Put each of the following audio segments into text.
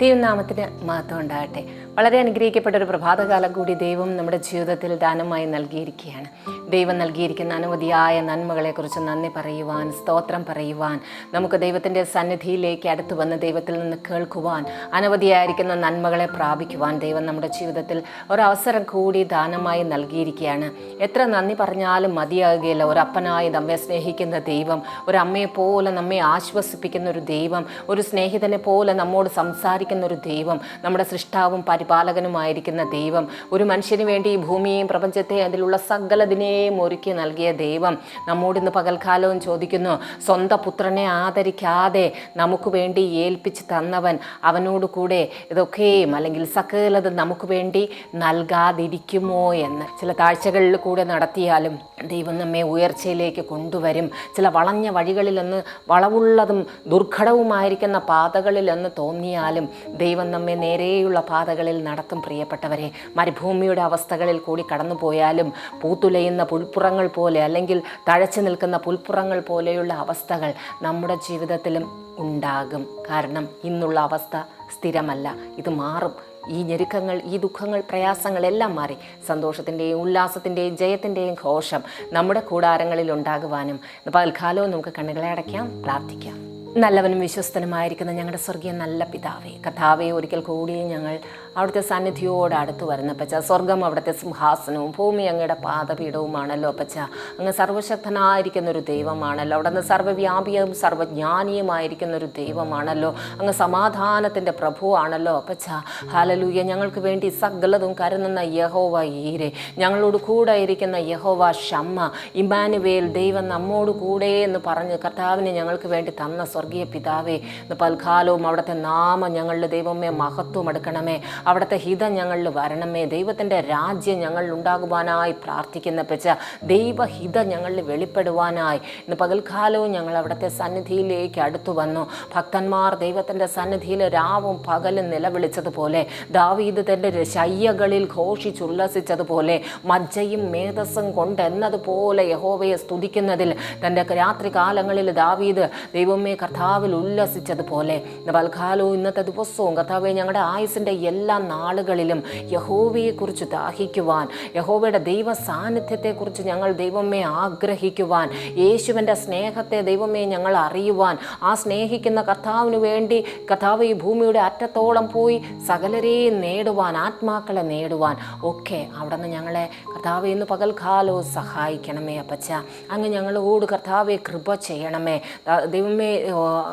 ദൈവനാമത്തിന് മഹത്വം ഉണ്ടാകട്ടെ. വളരെ അനുഗ്രഹിക്കപ്പെട്ട ഒരു പ്രഭാതകാലം കൂടി ദൈവം നമ്മുടെ ജീവിതത്തിൽ ദാനമായി നൽകിയിരിക്കുകയാണ്. ദൈവം നൽകിയിരിക്കുന്ന അനവധിയായ നന്മകളെക്കുറിച്ച് നന്ദി പറയുവാൻ സ്തോത്രം പറയുവാൻ നമുക്ക് ദൈവത്തിന്റെ സന്നിധിയിലേക്ക് അടുത്തു വന്ന് ദൈവത്തിൽ നിന്ന് കേൾക്കുവാൻ അനവധിയായിരിക്കുന്ന നന്മകളെ പ്രാപിക്കുവാൻ ദൈവം നമ്മുടെ ജീവിതത്തിൽ ഒരവസരം കൂടി ദാനമായി നൽകിയിരിക്കുകയാണ്. എത്ര നന്ദി പറഞ്ഞാലും മതിയാകുകയില്ല. ഒരപ്പനായി നമ്മെ സ്നേഹിക്കുന്ന ദൈവം ഒരു അമ്മയെ പോലെ നമ്മെ ആശ്വസിപ്പിക്കുന്ന ഒരു ദൈവം ഒരു സ്നേഹിതനെ പോലെ നമ്മോട് സംസാരിക്കുന്ന ഒരു ദൈവം നമ്മുടെ സൃഷ്ടാവും പരിപാലകനുമായിരിക്കുന്ന ദൈവം ഒരു മനുഷ്യന് വേണ്ടി ഈ ഭൂമിയെയും പ്രപഞ്ചത്തെയും അതിലുള്ള സകലതിനെയും ഒരുക്കി നൽകിയ ദൈവം നമ്മോട് ഇന്ന് പകൽക്കാലവും ചോദിക്കുന്നു സ്വന്തം പുത്രനെ ആദരിക്കാതെ നമുക്ക് വേണ്ടി ഏൽപ്പിച്ച് തന്നവൻ അവനോട് കൂടെ ഇതൊക്കെയും അല്ലെങ്കിൽ സകലത് നമുക്ക് വേണ്ടി നൽകാതിരിക്കുമോ? എന്ന് ചില താഴ്ചകളിൽ കൂടെ നടത്തിയാലും ദൈവം നമ്മെ ഉയർച്ചയിലേക്ക് കൊണ്ടുവരും. ചില വളഞ്ഞ വഴികളിൽ നിന്ന് വളവുള്ളതും ദുർഘടവുമായിരിക്കുന്ന പാതകളിൽ എന്ന് തോന്നിയാലും ദൈവം നമ്മെ നേരെയുള്ള പാതകളിൽ നടത്തും. പ്രിയപ്പെട്ടവരെ മരുഭൂമിയുടെ അവസ്ഥകളിൽ കൂടി കടന്നു പോയാലും പൂത്തുലയുന്ന പുൽപ്പുറങ്ങൾ പോലെ അല്ലെങ്കിൽ തഴച്ചു നിൽക്കുന്ന പുൽപ്പുറങ്ങൾ പോലെയുള്ള അവസ്ഥകൾ നമ്മുടെ ജീവിതത്തിലും ഉണ്ടാകും. കാരണം ഇന്നുള്ള അവസ്ഥ സ്ഥിരമല്ല. ഇത് മാറും. ഈ ഞെരുക്കങ്ങൾ ഈ ദുഃഖങ്ങൾ പ്രയാസങ്ങൾ എല്ലാം മാറി. സന്തോഷത്തിന്റെയും ഉല്ലാസത്തിന്റെയും ജയത്തിന്റെയും ഘോഷം നമ്മുടെ കൂടാരങ്ങളിൽ ഉണ്ടാകുവാനും പൽക്കാലവും നമുക്ക് കണ്ണുകളെ അടയ്ക്കാം പ്രാർത്ഥിക്കാം. നല്ലവനും വിശ്വസ്തനുമായിരിക്കുന്ന ഞങ്ങളുടെ സ്വർഗീയ നല്ല പിതാവേ കഥാവേ ഒരിക്കൽ കൂടിയും ഞങ്ങൾ അവിടുത്തെ സന്നിധിയോട് അടുത്ത് വരുന്ന. പച്ച സ്വർഗം അവിടുത്തെ സിംഹാസനവും ഭൂമി അങ്ങയുടെ പാദപീഠവുമാണല്ലോ പച്ച അങ്ങ് സർവശക്തനായിരിക്കുന്ന ഒരു ദൈവമാണല്ലോ. അവിടെ നിന്ന് സർവവ്യാപിയും സർവജ്ഞാനിയുമായിരിക്കുന്ന ഒരു ദൈവമാണല്ലോ. അങ്ങ് സമാധാനത്തിന്റെ പ്രഭുവാണല്ലോ പച്ച ഹാലലൂയ ഞങ്ങൾക്ക് വേണ്ടി സകലതും കരുതുന്ന യഹോവ ഈരെ. ഞങ്ങളോട് കൂടെ ഇരിക്കുന്ന യഹോവ ഷമ്മ. ഇമാനുവേൽ ദൈവം നമ്മോട് കൂടെ എന്ന് പറഞ്ഞ് കർത്താവിനെ ഞങ്ങൾക്ക് വേണ്ടി തന്ന സ്വർഗീയ പിതാവേ. പൽകാലവും അവിടുത്തെ നാമം ഞങ്ങളുടെ ദൈവമേ മഹത്വം എടുക്കണമേ. അവിടുത്തെ ഹിതം ഞങ്ങളിൽ വരണമേ. ദൈവത്തിന്റെ രാജ്യം ഞങ്ങളിൽ ഉണ്ടാകുവാനായി പ്രാർത്ഥിക്കുന്ന പെച്ച ദൈവഹിത ഞങ്ങളിൽ വെളിപ്പെടുവാനായി. ഇന്ന് പകൽക്കാലവും ഞങ്ങൾ അവിടുത്തെ സന്നിധിയിലേക്ക് അടുത്തു വന്നു. ഭക്തന്മാർ ദൈവത്തിന്റെ സന്നിധിയിൽ രാവും പകലും നിലവിളിച്ചതുപോലെ ദാവീദ് തന്റെ ശയ്യകളിൽ ഘോഷിച്ചുല്ലസിച്ചതുപോലെ മജ്ജയും മേധസ്സും കൊണ്ടെന്നതുപോലെ യഹോവയെ സ്തുതിക്കുന്നതിൽ തന്റെ രാത്രികാലങ്ങളിൽ ദാവീദ് ദൈവമേ കർത്താവിൽ ഉല്ലസിച്ചതുപോലെ. പൽക്കാലവും ഇന്നത്തെ ദിവസവും കർത്താവെ ഞങ്ങളുടെ ആയുസിന്റെ എല്ലാ നാളുകളിലും യഹോവയെക്കുറിച്ച് ദാഹിക്കുവാൻ യഹോവയുടെ ദൈവ സാന്നിധ്യത്തെക്കുറിച്ച് ഞങ്ങൾ ദൈവമേ ആഗ്രഹിക്കുവാൻ യേശുവിന്റെ സ്നേഹത്തെ ദൈവമേ ഞങ്ങൾ അറിയുവാൻ ആ സ്നേഹിക്കുന്ന കർത്താവിന് വേണ്ടി കർത്താവ് ഈ ഭൂമിയുടെ അറ്റത്തോളം പോയി സകലരെയും നേടുവാൻ ആത്മാക്കളെ നേടുവാൻ ഒക്കെ അവിടെ നിന്ന് ഞങ്ങളെ കർത്താവ് ഇന്ന് പകൽക്കാലവും സഹായിക്കണമേ അപ്പച്ച. അങ്ങ് ഞങ്ങളോട് കർത്താവെ കൃപ ചെയ്യണമേ. ദൈവമേ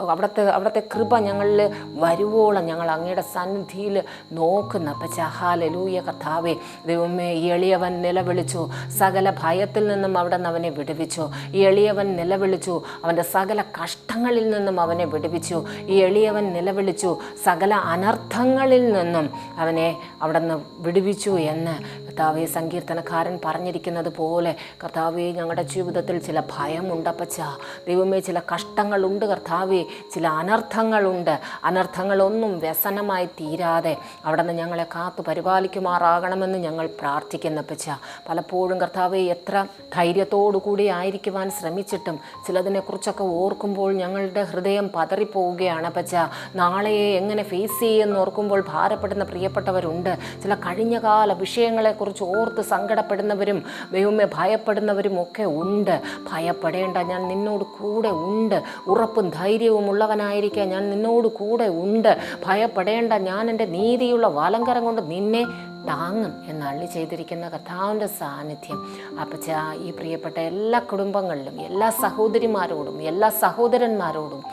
അവിടുത്തെ അവിടുത്തെ കൃപ ഞങ്ങളിൽ വരുവോളം ഞങ്ങൾ അങ്ങയുടെ സന്നിധിയിൽ നോക്കുന്ന അപ്പച്ച ഹാലലൂയ കർത്താവെ ദൈവമേ എളിയവൻ നിലവിളിച്ചു. സകല ഭയത്തിൽ നിന്നും അവിടെ നിന്ന് അവനെ വിടുവിച്ചു. എളിയവൻ നിലവിളിച്ചു. അവന്റെ സകല കഷ്ടങ്ങളിൽ നിന്നും അവനെ വിടുവിച്ചു. ഈ എളിയവൻ നിലവിളിച്ചു. സകല അനർത്ഥങ്ങളിൽ നിന്നും അവനെ അവിടെ നിന്ന് വിടുവിച്ചു എന്ന് കർത്താവെ സങ്കീർത്തനക്കാരൻ പറഞ്ഞിരിക്കുന്നത് പോലെ കർത്താവെ ഞങ്ങളുടെ ജീവിതത്തിൽ ചില ഭയമുണ്ടപ്പച്ച ദൈവമേ ചില കഷ്ടങ്ങളുണ്ട് കർത്താവെ ചില അനർത്ഥങ്ങളുണ്ട്. അനർത്ഥങ്ങളൊന്നും വ്യസനമായി തീരാതെ അവിടെ നിന്ന് ഞങ്ങളെ കാത്തു പരിപാലിക്കുമാറാകണമെന്ന് ഞങ്ങൾ പ്രാർത്ഥിക്കുന്നപ്പച്ച പലപ്പോഴും കർത്താവെ എത്ര ധൈര്യത്തോടു കൂടി ആയിരിക്കുവാൻ ശ്രമിച്ചിട്ടും ചിലതിനെക്കുറിച്ചൊക്കെ ഓർക്കുമ്പോൾ ഞങ്ങളുടെ ഹൃദയം പതറിപ്പോവുകയാണ് പച്ച നാളെയെ എങ്ങനെ ഫേസ് ചെയ്യുമെന്ന് ഓർക്കുമ്പോൾ ഭാരപ്പെടുന്ന പ്രിയപ്പെട്ടവരുണ്ട്. ചില കഴിഞ്ഞകാല വിഷയങ്ങളെക്കുറിച്ച് ഓർത്ത് സങ്കടപ്പെടുന്നവരും ദൈവമേ ഭയപ്പെടുന്നവരും ഒക്കെ ഉണ്ട്. ഭയപ്പെടേണ്ട ഞാൻ നിന്നോട് കൂടെ ഉണ്ട്. ഉറപ്പും ധൈര്യവും ഉള്ളവനായിരിക്കാൻ ഞാൻ നിന്നോട് കൂടെ ഉണ്ട്. ഭയപ്പെടേണ്ട ഞാൻ എന്റെ നീതിയുള്ള വാലങ്കരം കൊണ്ട് നിന്നെ താങ്ങും എന്നള്ളി ചെയ്തിരിക്കുന്ന കർത്താവിന്റെ സാന്നിധ്യം. അപ്പച്ച ഈ പ്രിയപ്പെട്ട എല്ലാ കുടുംബങ്ങളിലും എല്ലാ സഹോദരിമാരോടും എല്ലാ സഹോദരന്മാരോടും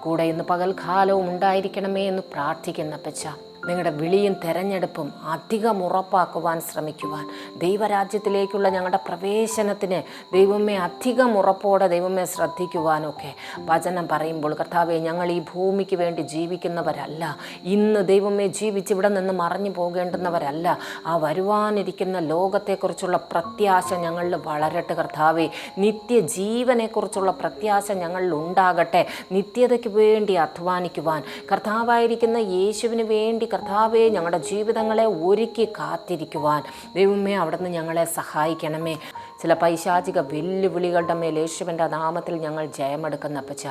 കൂടെ ഇന്ന് പകൽകാലവും ഉണ്ടായിരിക്കണമേ എന്ന് പ്രാർത്ഥിക്കുന്ന അപ്പച്ച. നിങ്ങളുടെ വിളിയും തെരഞ്ഞെടുപ്പും അധികം ഉറപ്പാക്കുവാൻ ശ്രമിക്കുവാൻ. ദൈവരാജ്യത്തിലേക്കുള്ള ഞങ്ങളുടെ പ്രവേശനത്തിന് ദൈവമേ അധികം ഉറപ്പോടെ ദൈവമേ ശ്രദ്ധിക്കുവാനൊക്കെ വചനം പറയുമ്പോൾ കർത്താവെ ഞങ്ങൾ ഈ ഭൂമിക്ക് വേണ്ടി ജീവിക്കുന്നവരല്ല. ഇന്ന് ദൈവമേ ജീവിച്ച് ഇവിടെ നിന്ന് മറഞ്ഞു പോകേണ്ടുന്നവരല്ല. ആ വരുവാനിരിക്കുന്ന ലോകത്തെക്കുറിച്ചുള്ള പ്രത്യാശ ഞങ്ങളിൽ വളരട്ടെ കർത്താവെ. നിത്യജീവനെക്കുറിച്ചുള്ള പ്രത്യാശ ഞങ്ങളിൽ ഉണ്ടാകട്ടെ. നിത്യതയ്ക്ക് വേണ്ടി അധ്വാനിക്കുവാൻ. കർത്താവായിരിക്കുന്ന യേശുവിന് വേണ്ടി കർത്താവെ ഞങ്ങളുടെ ജീവിതങ്ങളെ ഒരുക്കി കാത്തിരിക്കുവാൻ. ദൈവമേ അവിടുന്ന് ഞങ്ങളെ സഹായിക്കണമേ. ചില പൈശാചിക വെല്ലുവിളികളുടെ മേൽ യേശുവിന്റെ നാമത്തിൽ ഞങ്ങൾ ജയമെടുക്കുന്ന അപ്പച്ച.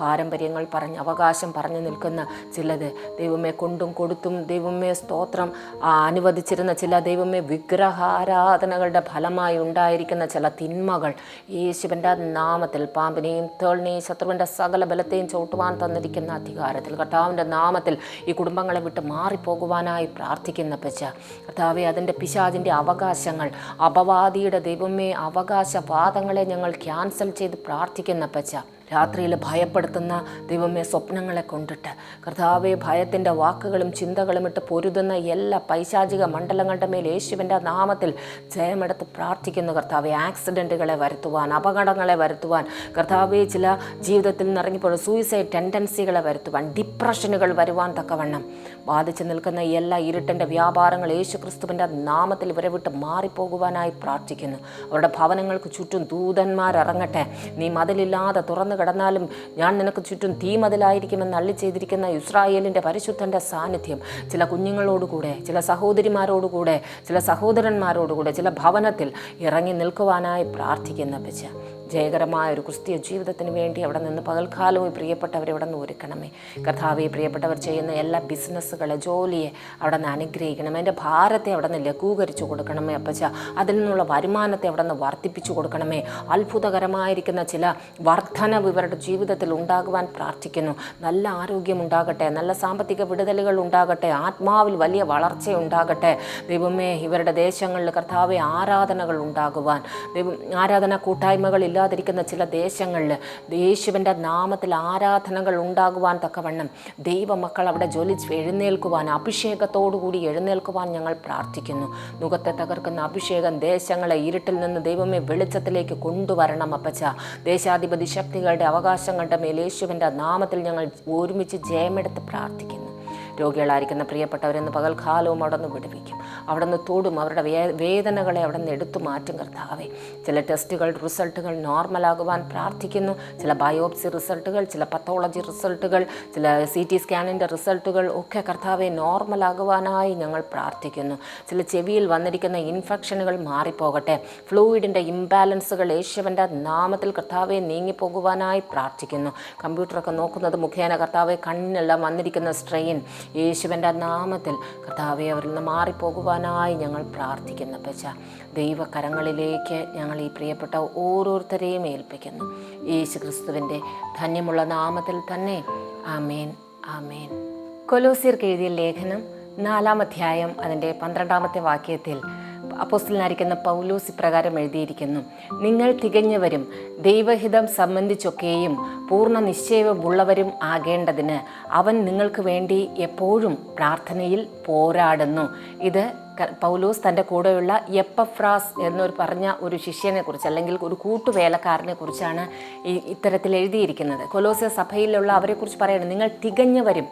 പാരമ്പര്യങ്ങൾ പറഞ്ഞ് അവകാശം പറഞ്ഞു നിൽക്കുന്ന ചിലത് ദൈവമേ കൊണ്ടും കൊടുത്തും ദൈവമേ സ്തോത്രം അനുവദിച്ചിരുന്ന ചില ദൈവമേ വിഗ്രഹാരാധനകളുടെ ഫലമായി ഉണ്ടായിരിക്കുന്ന ചില തിന്മകൾ യേശുവിന്റെ നാമത്തിൽ പാമ്പിനെയും തേളിനെയും ശത്രുവിന്റെ സകല ബലത്തെയും ചവിട്ടുവാൻ തന്നിരിക്കുന്ന അധികാരത്തിൽ. കർത്താവിന്റെ നാമത്തിൽ ഈ കുടുംബങ്ങളെ വിട്ട് മാറിപ്പോകുവാനായി പ്രാർത്ഥിക്കുന്ന പച്ച കർത്താവെ അതിന്റെ പിശാചിന്റെ അവകാശങ്ങൾ അപവാദിയുടെ ദൈവമേ അവകാശവാദങ്ങളെ ഞങ്ങൾ ക്യാൻസൽ ചെയ്ത് പ്രാർത്ഥിക്കുന്ന രാത്രിയിൽ ഭയപ്പെടുത്തുന്ന ദൈവമേ സ്വപ്നങ്ങളെ കൊണ്ടിട്ട്. കർത്താവെ ഭയത്തിന്റെ വാക്കുകളും ചിന്തകളും ഇട്ട് പൊരുതുന്ന എല്ലാ പൈശാചിക മണ്ഡലങ്ങളുടെ മേൽ യേശുവിന്റെ നാമത്തിൽ ജയമെടുത്ത് പ്രാർത്ഥിക്കുന്നു കർത്താവെ. ആക്സിഡന്റുകളെ വരുത്തുവാൻ അപകടങ്ങളെ വരുത്തുവാൻ കർത്താവെ ചില ജീവിതത്തിൽ നിറങ്ങിപ്പോൾ സൂയിസൈഡ് ടെൻഡൻസികളെ വരുത്തുവാൻ ഡിപ്രഷനുകൾ വരുവാൻ തക്കവണ്ണം ബാധിച്ചു നിൽക്കുന്ന എല്ലാ ഇരുട്ടിന്റെ വ്യാപാരങ്ങൾ യേശു ക്രിസ്തുവിന്റെ നാമത്തിൽ ഇവരെ വിട്ട് മാറിപ്പോകുവാനായി പ്രാർത്ഥിക്കുന്നു. അവരുടെ ഭവനങ്ങൾക്ക് ചുറ്റും ദൂതന്മാരിറങ്ങട്ടെ നീ മതിലില്ലാതെ തുറന്നു കിടന്നാലും ഞാൻ നിനക്ക് ചുറ്റും തീ മതിലായിരിക്കുമെന്ന് അള്ളി ചെയ്തിരിക്കുന്ന ഇസ്രായേലിന്റെ പരിശുദ്ധന്റെ സാന്നിധ്യം ചില കുഞ്ഞുങ്ങളോടുകൂടെ ചില സഹോദരിമാരോടുകൂടെ ചില സഹോദരന്മാരോടുകൂടെ ചില ഭവനത്തിൽ ഇറങ്ങി നിൽക്കുവാനായി പ്രാർത്ഥിക്കുന്ന പച്ച ജയകരമായ ഒരു ക്രിസ്തീയ ജീവിതത്തിന് വേണ്ടി അവിടെ നിന്ന് പകൽക്കാലവും പ്രിയപ്പെട്ടവരെ അവിടെ നിന്ന് ഒരുക്കണമേ. കർത്താവെ പ്രിയപ്പെട്ടവർ ചെയ്യുന്ന എല്ലാ ബിസിനസ്സുകളെ ജോലിയെ അവിടെ നിന്ന് അനുഗ്രഹിക്കണം എന്റെ ഭാരത്തെ അവിടെ നിന്ന് ലഘൂകരിച്ചു കൊടുക്കണമേ അപ്പച്ച. അതിൽ നിന്നുള്ള വരുമാനത്തെ അവിടെ നിന്ന് വർദ്ധിപ്പിച്ചു കൊടുക്കണമേ. അത്ഭുതകരമായിരിക്കുന്ന ചില വർധനവ് ഇവരുടെ ജീവിതത്തിൽ ഉണ്ടാകുവാൻ പ്രാർത്ഥിക്കുന്നു. നല്ല ആരോഗ്യം ഉണ്ടാകട്ടെ നല്ല സാമ്പത്തിക വിടുതലുകൾ ഉണ്ടാകട്ടെ ആത്മാവിൽ വലിയ വളർച്ച ഉണ്ടാകട്ടെ. ദൈവമേ ഇവരുടെ ദേശങ്ങളിൽ കർത്താവെ ആരാധനകൾ ഉണ്ടാകുവാൻ ദൈവം ആരാധന കൂട്ടായ്മകൾ ഇല്ലാതിരിക്കുന്ന ചില ദേശങ്ങളിൽ യേശുവിന്റെ നാമത്തിൽ ആരാധനകൾ ഉണ്ടാകുവാൻ തക്കവണ്ണം ദൈവമക്കൾ അവിടെ ജ്വലിച്ച് എഴുന്നേൽക്കുവാൻ അഭിഷേകത്തോടുകൂടി എഴുന്നേൽക്കുവാൻ ഞങ്ങൾ പ്രാർത്ഥിക്കുന്നു. മുഖത്തെ തകർക്കുന്ന അഭിഷേകം ദേശങ്ങളെ ഇരുട്ടിൽ നിന്ന് ദൈവമേ വെളിച്ചത്തിലേക്ക് കൊണ്ടുവരണം അപ്പച്ച. ദേശാധിപതി ശക്തികളുടെ അവകാശങ്ങളുടെ മേൽ യേശുവിന്റെ നാമത്തിൽ ഞങ്ങൾ ഒരുമിച്ച് ജയമെടുത്ത് പ്രാർത്ഥിക്കുന്നു. രോഗികളായിരിക്കുന്ന പ്രിയപ്പെട്ടവരെന്ന് പകൽക്കാലവും അവിടെ നിന്ന് വിടുവിക്കും. അവിടെ നിന്ന് തൊടും അവരുടെ വേദനകളെ അവിടെ നിന്ന് എടുത്തു മാറ്റും കർത്താവെ. ചില ടെസ്റ്റുകൾ റിസൾട്ടുകൾ നോർമലാകുവാൻ പ്രാർത്ഥിക്കുന്നു. ചില ബയോപ്സി റിസൾട്ടുകൾ ചില പത്തോളജി റിസൾട്ടുകൾ ചില സി ടി സ്കാനിന്റെ റിസൾട്ടുകൾ ഒക്കെ കർത്താവെ നോർമലാകുവാനായി ഞങ്ങൾ പ്രാർത്ഥിക്കുന്നു. ചില ചെവിയിൽ വന്നിരിക്കുന്ന ഇൻഫെക്ഷനുകൾ മാറിപ്പോകട്ടെ. ഫ്ലൂയിഡിന്റെ ഇംബാലൻസുകൾ യേശുവിന്റെ നാമത്തിൽ കർത്താവെ നീങ്ങിപ്പോകുവാനായി പ്രാർത്ഥിക്കുന്നു. കമ്പ്യൂട്ടറൊക്കെ നോക്കുന്നത് മുഖേന കർത്താവെ കണ്ണിനെല്ലാം വന്നിരിക്കുന്ന സ്ട്രെയിൻ യേശുവിന്റെ നാമത്തിൽ കർത്താവെ അവരിൽ നിന്ന് മാറിപ്പോകുവാനായി ഞങ്ങൾ പ്രാർത്ഥിക്കുന്നു പച്ച ദൈവകരങ്ങളിലേക്ക് ഞങ്ങൾ ഈ പ്രിയപ്പെട്ട ഓരോരുത്തരെയും ഏൽപ്പിക്കുന്നു. യേശു ക്രിസ്തുവിന്റെ ധന്യമുള്ള നാമത്തിൽ തന്നെ. ആമേൻ ആമേൻ. കൊലോസിയർക്ക് എഴുതിയ ലേഖനം നാലാം അധ്യായം അതിന്റെ പന്ത്രണ്ടാമത്തെ വാക്യത്തിൽ അപ്പോസ്റ്റലിനായിരിക്കുന്ന പൗലൂസ് ഇപ്രകാരം എഴുതിയിരിക്കുന്നു. നിങ്ങൾ തികഞ്ഞവരും ദൈവഹിതം സംബന്ധിച്ചൊക്കെയും പൂർണ നിശ്ചയമുള്ളവരും ആകേണ്ടതിന് അവൻ നിങ്ങൾക്ക് വേണ്ടി എപ്പോഴും പ്രാർത്ഥനയിൽ പോരാടുന്നു. ഇത് പൗലൂസ് തന്റെ കൂടെയുള്ള എപ്പഫ്രാസ് എന്നൊരു പറഞ്ഞ ഒരു ശിഷ്യനെ കുറിച്ച് അല്ലെങ്കിൽ ഒരു കൂട്ടുവേലക്കാരനെ കുറിച്ചാണ് ഈ ഇത്തരത്തിൽ എഴുതിയിരിക്കുന്നത്. കൊലോസ്യ സഭയിലുള്ള അവരെക്കുറിച്ച് പറയുന്നത് നിങ്ങൾ തികഞ്ഞവരും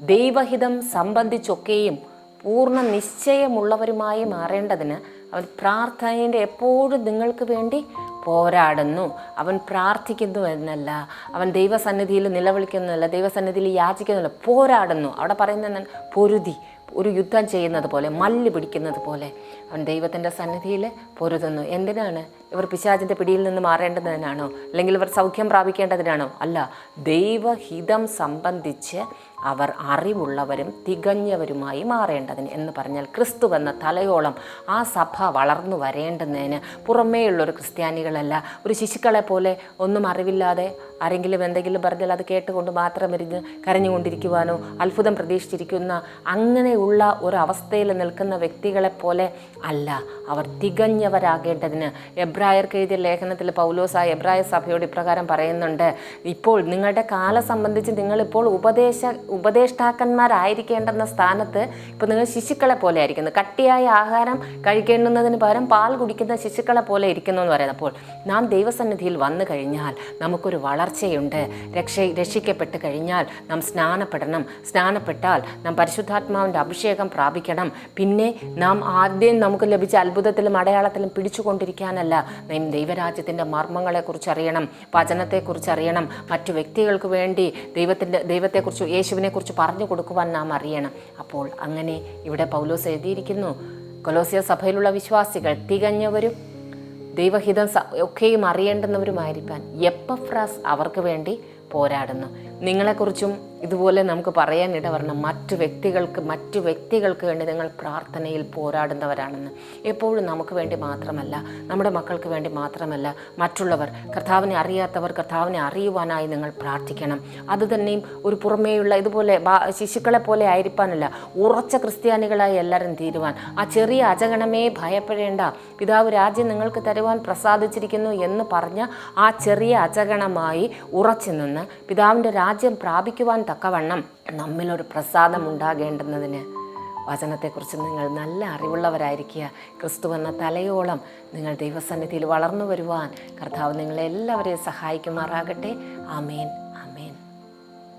ദൈവഹിതം സംബന്ധിച്ചൊക്കെയും പൂർണ നിശ്ചയമുള്ളവരുമായി മാറേണ്ടതിന് അവൻ പ്രാർത്ഥനയുടെ എപ്പോഴും നിങ്ങൾക്ക് വേണ്ടി പോരാടുന്നു. അവൻ പ്രാർത്ഥിക്കുന്നു എന്നല്ല അവൻ ദൈവസന്നിധിയിൽ നിലവിളിക്കുന്നില്ല ദൈവസന്നിധിയിൽ യാചിക്കുന്നില്ല പോരാടുന്നു. അവിടെ പറയുന്ന? പൊരുതി ഒരു യുദ്ധം ചെയ്യുന്നത് പോലെ മല്ല് പിടിക്കുന്നത് പോലെ. അവൻ ദൈവത്തിന്റെ സന്നിധിയിൽ പൊരുതുന്നു. എന്തിനാണ്? ഇവർ പിശാചിന്റെ പിടിയിൽ നിന്ന് മാറേണ്ടതിനാണോ? അല്ലെങ്കിൽ ഇവർ സൗഖ്യം പ്രാപിക്കേണ്ടതിനാണോ? അല്ല ദൈവഹിതം സംബന്ധിച്ച് അവർ അറിവുള്ളവരും തികഞ്ഞവരുമായി മാറേണ്ടതിന് എന്ന് പറഞ്ഞാൽ ക്രിസ്തു എന്ന തലയോളം ആ സഭ വളർന്നു വരേണ്ടുന്നതിന് പുറമേയുള്ളൊരു ക്രിസ്ത്യാനികളല്ല. ഒരു ശിശുക്കളെ പോലെ ഒന്നും അറിവില്ലാതെ ആരെങ്കിലും എന്തെങ്കിലും പറഞ്ഞാൽ അത് കേട്ടുകൊണ്ട് മാത്രം ഇരുന്ന് കരഞ്ഞുകൊണ്ടിരിക്കുവാനോ അത്ഭുതം പ്രതീക്ഷിച്ചിരിക്കുന്ന അങ്ങനെയുള്ള ഒരു അവസ്ഥയിൽ നിൽക്കുന്ന വ്യക്തികളെ പോലെ അല്ല. അവർ തികഞ്ഞവരാകേണ്ടതിന് എബ്രായർക്ക് എഴുതിയ ലേഖനത്തിൽ പൗലോസ് ആ എബ്രായ സഭയോട് ഇപ്രകാരം പറയുന്നുണ്ട് ഇപ്പോൾ നിങ്ങളുടെ കാലം സംബന്ധിച്ച് നിങ്ങളിപ്പോൾ ഉപദേശ ഉപദേഷ്ടാക്കന്മാരായിരിക്കേണ്ടെന്ന സ്ഥാനത്ത് ഇപ്പോൾ നിങ്ങൾ ശിശുക്കളെ പോലെ ആയിരിക്കുന്നു. കട്ടിയായ ആഹാരം കഴിക്കേണ്ടുന്നതിന് പകരം പാൽ കുടിക്കുന്ന ശിശുക്കളെ പോലെ ഇരിക്കുന്നു എന്ന് പറയുന്നത്. അപ്പോൾ നാം ദൈവസന്നിധിയിൽ വന്നു കഴിഞ്ഞാൽ നമുക്കൊരു വളർച്ചയുണ്ട്. രക്ഷ രക്ഷിക്കപ്പെട്ട് കഴിഞ്ഞാൽ നാം സ്നാനപ്പെടണം. സ്നാനപ്പെട്ടാൽ നാം പരിശുദ്ധാത്മാവിന്റെ അഭിഷേകം പ്രാപിക്കണം. പിന്നെ നാം ആദ്യം നമുക്ക് ലഭിച്ച അത്ഭുതത്തിലും അടയാളത്തിലും പിടിച്ചുകൊണ്ടിരിക്കാനല്ല നാം ദൈവരാജ്യത്തിന്റെ മർമ്മങ്ങളെക്കുറിച്ച് അറിയണം വചനത്തെക്കുറിച്ച് അറിയണം. മറ്റു വ്യക്തികൾക്ക് വേണ്ടി ദൈവത്തിന്റെ ദൈവത്തെക്കുറിച്ച് യേശുവിനെക്കുറിച്ച് പറഞ്ഞു കൊടുക്കുവാൻ നാം അറിയണം. അപ്പോൾ അങ്ങനെ ഇവിടെ പൗലോസ് എഴുതിയിരിക്കുന്നു കൊലോസിയ സഭയിലുള്ള വിശ്വാസികൾ തികഞ്ഞവരും ദൈവഹിതം ഒക്കെയും അറിയേണ്ടുന്നവരുമായിരിക്കാൻ എപ്പഫ്രാസ് അവർക്ക് വേണ്ടി പോരാടുന്നു. നിങ്ങളെക്കുറിച്ചും ഇതുപോലെ നമുക്ക് പറയാൻ ഇടവരണം മറ്റു വ്യക്തികൾക്ക് മറ്റു വ്യക്തികൾക്ക് വേണ്ടി നിങ്ങൾ പ്രാർത്ഥനയിൽ പോരാടുന്നവരാണെന്ന്. എപ്പോഴും നമുക്ക് വേണ്ടി മാത്രമല്ല നമ്മുടെ മക്കൾക്ക് വേണ്ടി മാത്രമല്ല മറ്റുള്ളവർ കർത്താവിനെ അറിയാത്തവർ കർത്താവിനെ അറിയുവാനായി നിങ്ങൾ പ്രാർത്ഥിക്കണം. അത് തന്നെയും ഒരു പുറമേയുള്ള ഇതുപോലെ ശിശുക്കളെ പോലെ ആയിരിക്കാനല്ല ഉറച്ച ക്രിസ്ത്യാനികളായി എല്ലാവരും തീരുവാൻ. ആ ചെറിയ അജഗണമേ ഭയപ്പെടേണ്ട. പിതാവ് രാജ്യം നിങ്ങൾക്ക് തരുവാൻ പ്രസാദിച്ചിരിക്കുന്നു എന്ന് പറഞ്ഞ ആ ചെറിയ അജഗണമായി ഉറച്ചു നിന്ന് പിതാവിന്റെ രാജ്യം പ്രാപിക്കുവാൻ തക്കവണ്ണം നമ്മിലൊരു പ്രസാദം ഉണ്ടാകേണ്ടുന്നതിന് വചനത്തെക്കുറിച്ച് നിങ്ങൾ നല്ല അറിവുള്ളവരായിരിക്കുക. ക്രിസ്തു എന്ന തലയോളം നിങ്ങൾ ദൈവസന്നിധിയിൽ വളർന്നു വരുവാൻ കർത്താവ് നിങ്ങളെല്ലാവരെയും സഹായിക്കുമാറാകട്ടെ. ആമേൻ.